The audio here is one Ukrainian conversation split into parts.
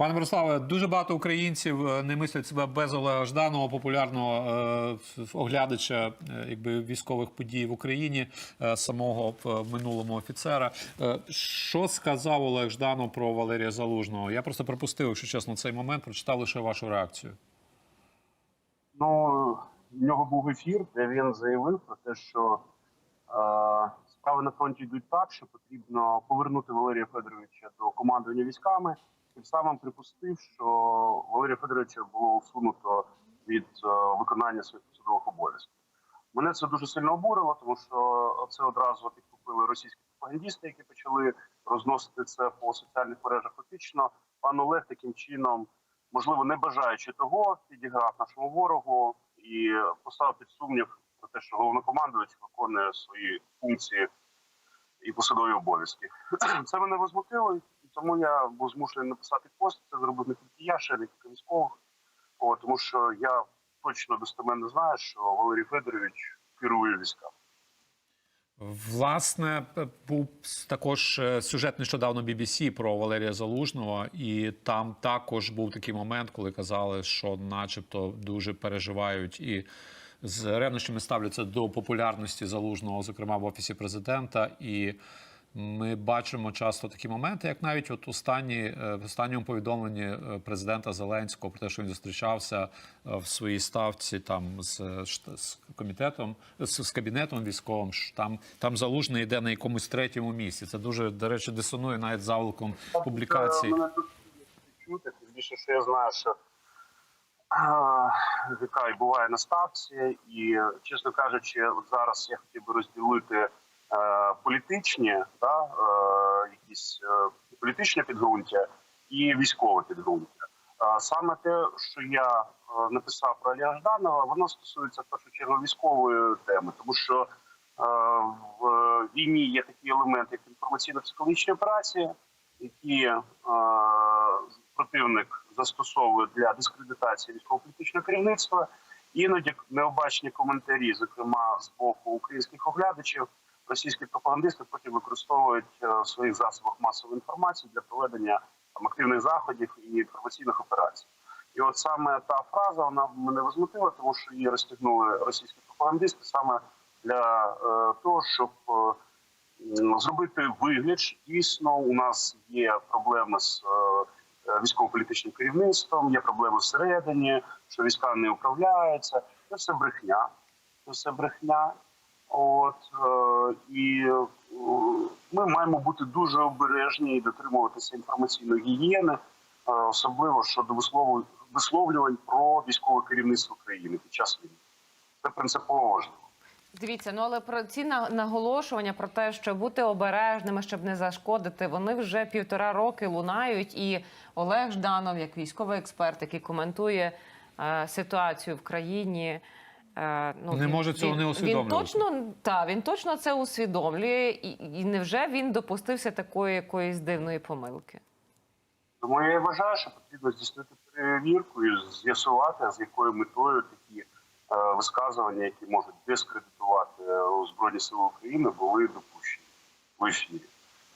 Пане Мирославе, дуже багато українців е, не мислять себе без Олега Жданого, популярного е, оглядача е, якби військових подій в Україні, е, самого в минулому офіцера. Е, Що сказав Олег Жданов про Валерія Залужного? Я просто пропустив, якщо чесно, цей момент, прочитав лише вашу реакцію. Ну, в нього був ефір, де він заявив про те, що е, справи на фронті йдуть так, що потрібно повернути Валерія Федоровича до командування військами. Тим самим припустив, що Валерія Федоровича було усунуто від е, виконання своїх посадових обов'язків. Мене це дуже сильно обурило, тому що це одразу підкупили російські пропагандісти, які почали розносити це по соціальних мережах. Фактично, пан Олег таким чином можливо, не бажаючи того, підіграв нашому ворогу і поставив під сумнів про те, що головнокомандувач виконує свої функції і посадові обов'язки. Це мене возмутило, і тому я був змушений написати пост. Це зробив не тільки я, ще й кілька військових. Тому що я точно достеменно знаю, що Валерій Федорович керує військами. Власне, був також е, сюжет нещодавно BBC про Валерія Залужного, і там також був такий момент, коли казали, що, начебто, дуже переживають і з ревнощами ставляться до популярності залужного, зокрема в офісі президента. І ми бачимо часто такі моменти, як навіть от останні, е, в останньому повідомленні е, президента Зеленського про те, що він зустрічався е, в своїй ставці там з, з комітетом, з, з кабінетом військовим. що Там там залужний йде на якомусь третьому місці. Це дуже до речі дисонує навіть з заволоком публікації. Мене тут чути, тим більше, що я знаю, що яка буває на ставці, і чесно кажучи, от зараз я хотів би розділити політичні, да, е, якісь е, політичне підґрунтя і військове підґрунтя. Саме те, що я е, написав про Олега Жданова, воно стосується в першу чергу військової теми, тому що е, в війні є такі елементи, як інформаційно-психологічні операції, які е, противник застосовує для дискредитації військово-політичного керівництва. Іноді необачні коментарі, зокрема з боку українських оглядачів, російські пропагандисти потім використовують е, в своїх засобах масової інформації для проведення там, активних заходів і інформаційних операцій. І от саме та фраза вона мене возмутила, тому що її розтягнули російські пропагандисти саме для е, того, щоб е, зробити вигляд, що дійсно у нас є проблеми з е, військово-політичним керівництвом, є проблеми всередині, що війська не управляються. Це все брехня. Це все брехня. От е, і е, ми маємо бути дуже обережні і дотримуватися інформаційної гігієни, е, особливо щодо висловлю- висловлювань про військове керівництво країни під час війни. Це принципово важливо. Дивіться, ну але про ці на- наголошування про те, що бути обережними, щоб не зашкодити, вони вже півтора роки лунають. І Олег Жданов, як військовий експерт, який коментує е, ситуацію в країні. Е, Ну, Не може цього не Він точно та він точно це усвідомлює, і, і невже він допустився такої якоїсь дивної помилки? Тому я вважаю, що потрібно здійснити перевірку і з'ясувати, з якою метою такі е, висказування, які можуть дискредитувати е, Збройні Сили України, були допущені в ефірі.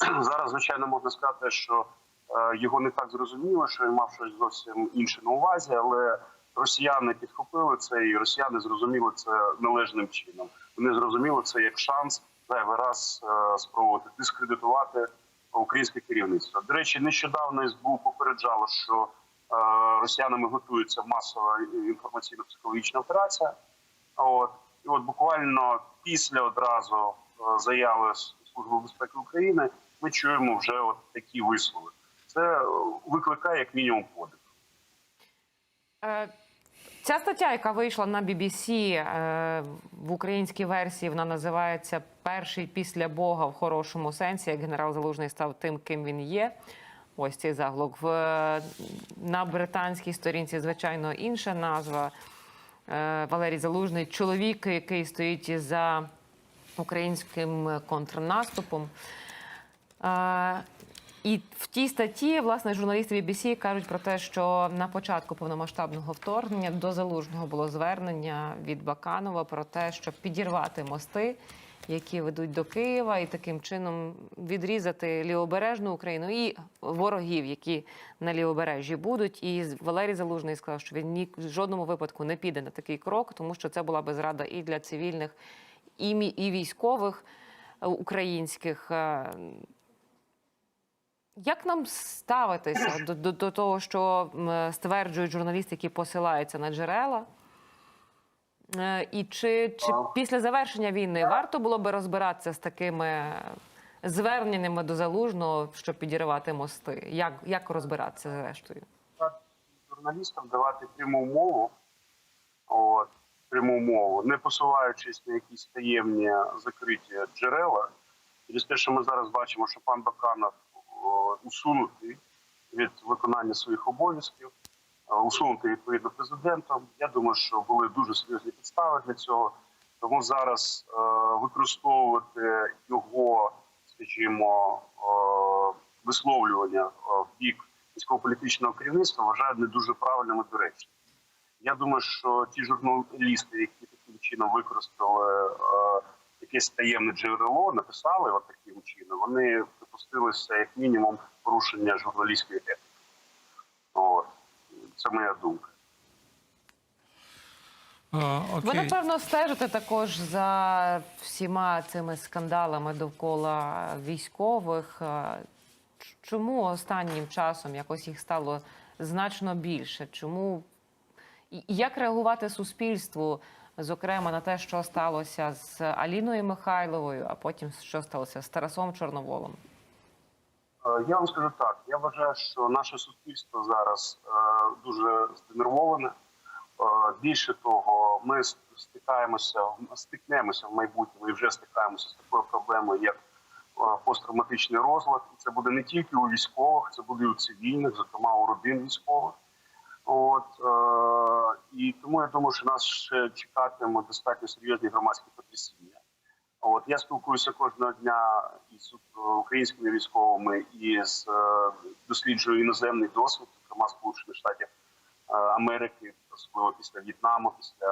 Зараз, звичайно, можна сказати, що е, його не так зрозуміло, що він мав щось зовсім інше на увазі, але росіяни підхопили це, і росіяни зрозуміли це належним чином. Вони зрозуміли це як шанс зайвий раз е, спробувати дискредитувати українське керівництво. До речі, нещодавно СБУ попереджало, що е, росіянами готується масова інформаційно-психологічна операція. От і от буквально після одразу е, заяви Служби безпеки України ми чуємо вже от такі вислови. Це викликає як мінімум подив. Ця стаття, яка вийшла на BBC е, в українській версії, вона називається Перший після Бога в хорошому сенсі. Як генерал Залужний став тим, ким він є. Ось цей заголовок. В, е, на британській сторінці, звичайно, інша назва. Е, Валерій Залужний, чоловік, який стоїть за українським контрнаступом. Е, І в тій статті власне журналісти BBC кажуть про те, що на початку повномасштабного вторгнення до залужного було звернення від Баканова про те, щоб підірвати мости які ведуть до Києва, і таким чином відрізати лівобережну Україну і ворогів, які на лівобережжі будуть. І Валерій Залужний сказав, що він ні в жодному випадку не піде на такий крок, тому що це була би зрада і для цивільних, і, і військових е, українських. Як нам ставитися до, до, до того, що стверджують журналісти, які посилаються на джерела? Е, І чи, чи після завершення війни варто було би розбиратися з такими зверненнями до залужного, щоб підірвати мости? Як, як розбиратися зрештою? журналістам давати пряму мову, от, пряму мову, не посилаючись на якісь таємні закриті джерела. Через те, що ми зараз бачимо, що пан Баканов о, усунутий від виконання своїх обов'язків, е, усунутий відповідно президентом. Я думаю, що були дуже серйозні підстави для цього. Тому зараз е, використовувати його, скажімо, е, висловлювання е, в бік військово-політичного керівництва вважаю не дуже правильним і доречним. Я думаю, що ті журналісти, які таким чином використали е, якесь таємне джерело, написали от таким чином, вони припустилися як мінімум порушення журналістської етики. От. Це моя думка. Ви, напевно, стежите також за всіма цими скандалами довкола військових. Чому останнім часом якось їх стало значно більше? Чому як реагувати суспільству, зокрема на те, що сталося з Аліною Михайловою, а потім що сталося з Тарасом Чорноволом? Е, Я вам скажу так. Я вважаю, що наше суспільство зараз е, дуже знервоване. Е, Більше того, ми стикаємося, стикнемося в майбутньому і вже стикаємося з такою проблемою, як посттравматичний розлад. І це буде не тільки у військових, це буде і у цивільних, зокрема у родин військових. От і тому я думаю, що нас ще чекатиме достатньо серйозні громадські потрясіння. От я спілкуюся кожного дня із е, українськими військовими і з е, досліджую іноземний досвід, зокрема Сполучених Штатів е, Америки, особливо після В'єтнаму, після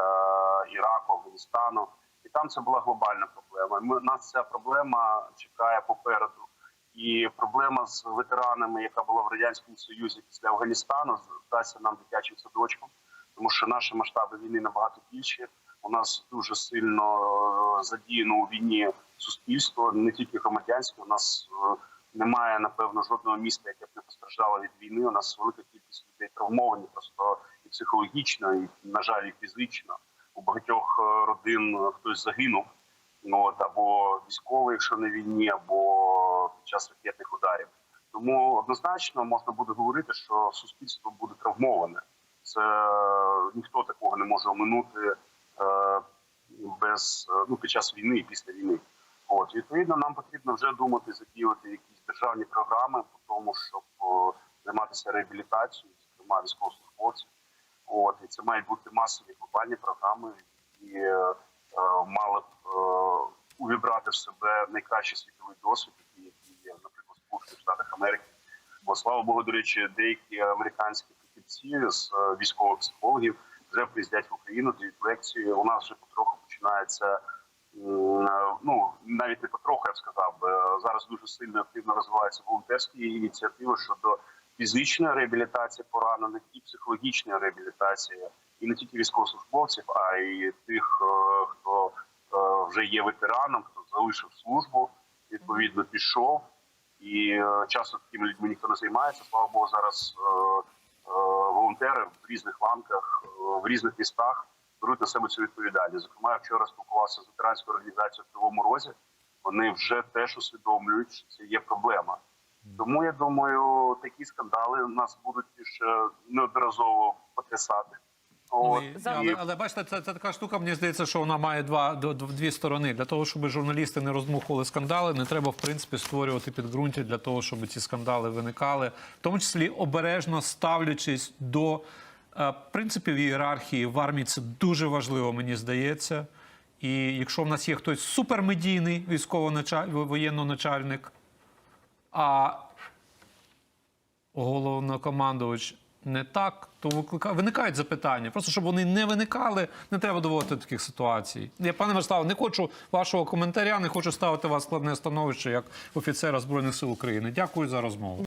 Іраку, Афганістану. І там це була глобальна проблема. Ми нас ця проблема чекає попереду. І проблема з ветеранами, яка була в радянському союзі після Афганістану, здасться нам дитячим садочком, тому що наші масштаби війни набагато більші. У нас дуже сильно е, задіяно у війні суспільство, не тільки громадянське. У нас е, немає напевно жодного міста, яке б не постраждало від війни. У нас велика кількість людей травмовані, просто і психологічно, і на жаль, і фізично. У багатьох е, родин хтось загинув. Ну от або військовий, якщо на війні, або під час ракетних ударів. Тому однозначно можна буде говорити, що суспільство буде травмоване. Це ніхто такого не може оминути е, ну під час війни і після війни. От відповідно, нам потрібно вже думати задіяти якісь державні програми по тому, щоб о, займатися реабілітацією, зокрема військовослужбовців. От і це мають бути масові глобальні програми, які е, е, мали б е, увібрати в себе найкращий світовий досвід, який є, наприклад, Сполучених Штатах Америки. Бо слава Богу, до речі, деякі американські фахівці з е, військових психологів вже приїздять в Україну, дають лекції. У нас вже потроху починається. е, Ну навіть не потроху, я б сказав, зараз дуже сильно активно розвиваються волонтерські ініціативи щодо фізичної реабілітації поранених і психологічної реабілітації, і не тільки військовослужбовців, а й тих, е, хто е, вже є ветераном, хто залишив службу, відповідно пішов. І часто такими людьми ніхто не займається. Слава Богу, зараз волонтери в різних ланках, е, в різних містах беруть на себе цю відповідальність. Зокрема, я вчора спілкувався з ветеранською організацією в Кривому Розі. Вони вже теж усвідомлюють, що це є проблема. Тому я думаю, такі скандали нас будуть ще неодноразово потрясати. Ну, От. але, але бачите, це, це така штука. Мені здається, що вона має два дві сторони. Для того, щоб журналісти не роздмухували скандали, не треба в принципі створювати підґрунтя для того, щоб ці скандали виникали, в тому числі обережно ставлячись до е, принципів ієрархії в армії. Це дуже важливо, мені здається. І якщо в нас є хтось супермедійний військово-воєнноначальник, а головнокомандувач не так, то виклика... виникають запитання. Просто щоб вони не виникали, не треба доводити до таких ситуацій. Я, пане Мирославе, не хочу вашого коментаря, не хочу ставити вас складне становище як офіцера Збройних сил України. Дякую за розмову.